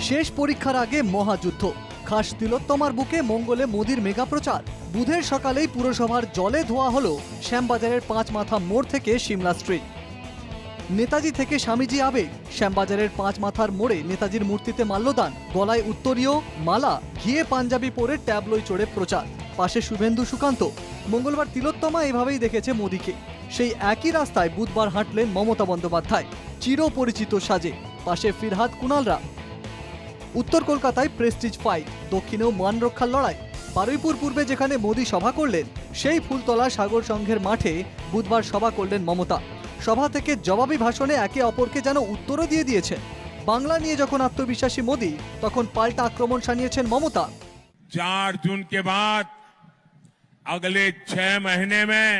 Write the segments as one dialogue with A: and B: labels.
A: শেষ পরীক্ষার আগে মহাযুদ্ধ। খাস তিলোত্তমার বুকে মঙ্গলে মোদির মেগা প্রচার। বুধের সকালেই পুরসভার জলে ধোয়া হলো শ্যামবাজারের পাঁচ মাথা মোড় থেকে সিমলা স্ট্রিট। নেতাজি থেকে স্বামীজি আবেগ। শ্যামবাজারের পাঁচ মাথার মোড়ে নেতাজির মূর্তিতে মাল্যদান। গলায় উত্তরীয়, মালা, ঘিয়ে পাঞ্জাবি পরে ট্যাবলই চড়ে প্রচার। পাশে শুভেন্দু সুকান্ত। মঙ্গলবার তিলোত্তমা এভাবেই দেখেছে মোদিকে। সেই একই রাস্তায় বুধবার হাঁটলেন মমতা বন্দ্যোপাধ্যায়। চিরপরিচিত সাজে। পাশে ফিরহাদ কুনালরা। উত্তর কলকাতায় প্রেস্টিজ ফাইট দক্ষিণেও মান রক্ষার লড়াই বারুইপুর পূর্বে যেখানে মোদি সভা করলেন সেই ফুলতলা সাগর সংঘের মাঠে বুধবার সভা করলেন মমতা সভা থেকে জবাবি ভাষণে একে অপরকে যেন উত্তরও দিয়ে দিয়েছেন বাংলা নিয়ে যখন আত্মবিশ্বাসী মোদি তখন পাল্টা আক্রমণ সানিয়েছেন মমতা
B: चार जून के बाद अगले छह महीने में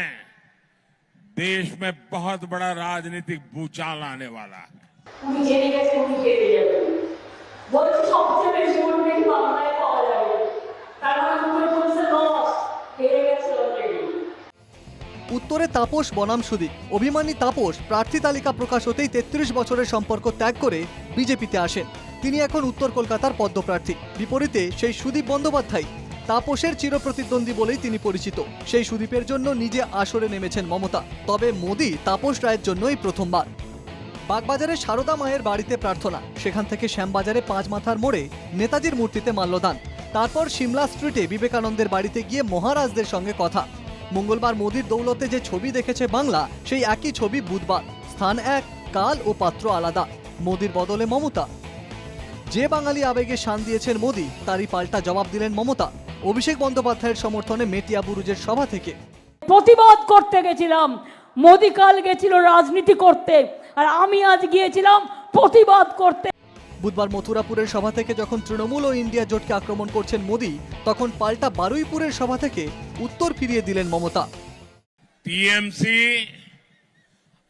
B: देश में बहुत बड़ा राजनीतिक भूचाल आने वाला है
C: উত্তরে
A: তাপস বনাম সুদীপ। অভিমানী তাপস প্রার্থী তালিকা প্রকাশ হতেই তেত্রিশ বছরের সম্পর্ক ত্যাগ করে বিজেপিতে আসেন। তিনি এখন উত্তর কলকাতার পদ্মপ্রার্থী। বিপরীতে সেই সুদীপ বন্দ্যোপাধ্যায় তাপসের চিরপ্রতিদ্বন্দ্বী বলেই তিনি পরিচিত। সেই সুদীপের জন্য নিজে আসরে নেমেছেন মমতা। তবে মোদি তাপস রায়ের জন্যই প্রথমবার। বাগবাজারে সারদা মায়ের বাড়িতে প্রার্থনা। সেখান থেকে শ্যামবাজারে পাঁচ মাথার মোড়ে নেতাজির মূর্তিতে মাল্যদান। তারপর সিমলা স্ট্রিটে বিবেকানন্দের বাড়িতে গিয়ে মহারাজদের সঙ্গে কথা। মঙ্গলবার মোদির দৌলতে যে ছবি দেখেছে বাংলা, সেই একই ছবি বুধবার। স্থান এক, কাল ও পাত্র আলাদা। মোদির বদলে মমতা। যে বাঙালি আবেগে শান দিয়েছেন মোদি, তারই পাল্টা জবাব দিলেন মমতা। অভিষেক বন্দ্যোপাধ্যায়ের সমর্থনে মেটিয়া বুরুজের সভা থেকে।
D: প্রতিবাদ করতে গেছিলাম। মোদি কাল গেছিল রাজনীতি করতে। আর আমি আজ গিয়েছিলাম প্রতিবাদ করতে।
A: বুধবার মথুরাপুরের সভা থেকে যখন তৃণমূল ও ইন্ডিয়া জোটকে আক্রমণ করছেন মোদি তখন পাল্টা বারুইপুরের সভা থেকে উত্তর ফিরিয়ে দিলেন মমতা
B: टीएमसी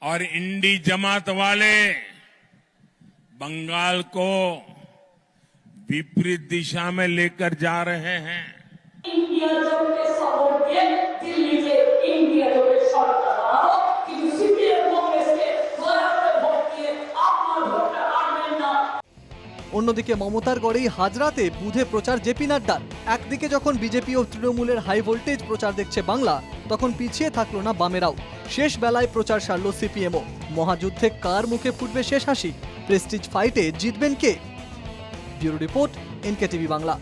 B: और इंडी जमात वाले बंगाल को विपरीत दिशा में लेकर जा रहे हैं
A: অন্যদিকে মমতার গড়েই হাজরাতে বুধে প্রচার জেপি নাড্ডার। একদিকে যখন বিজেপি ও তৃণমূলের হাই ভোল্টেজ প্রচার দেখছে বাংলা, তখন পিছিয়ে থাকল না বামেরাও। শেষ বেলায় প্রচার সারল সিপিএমও। মহাযুদ্ধে কার মুখে ফুটবে শেষ হাসি? প্রেস্টিজ ফাইটে জিতবেন কে? Bureau report NK TV Bangla.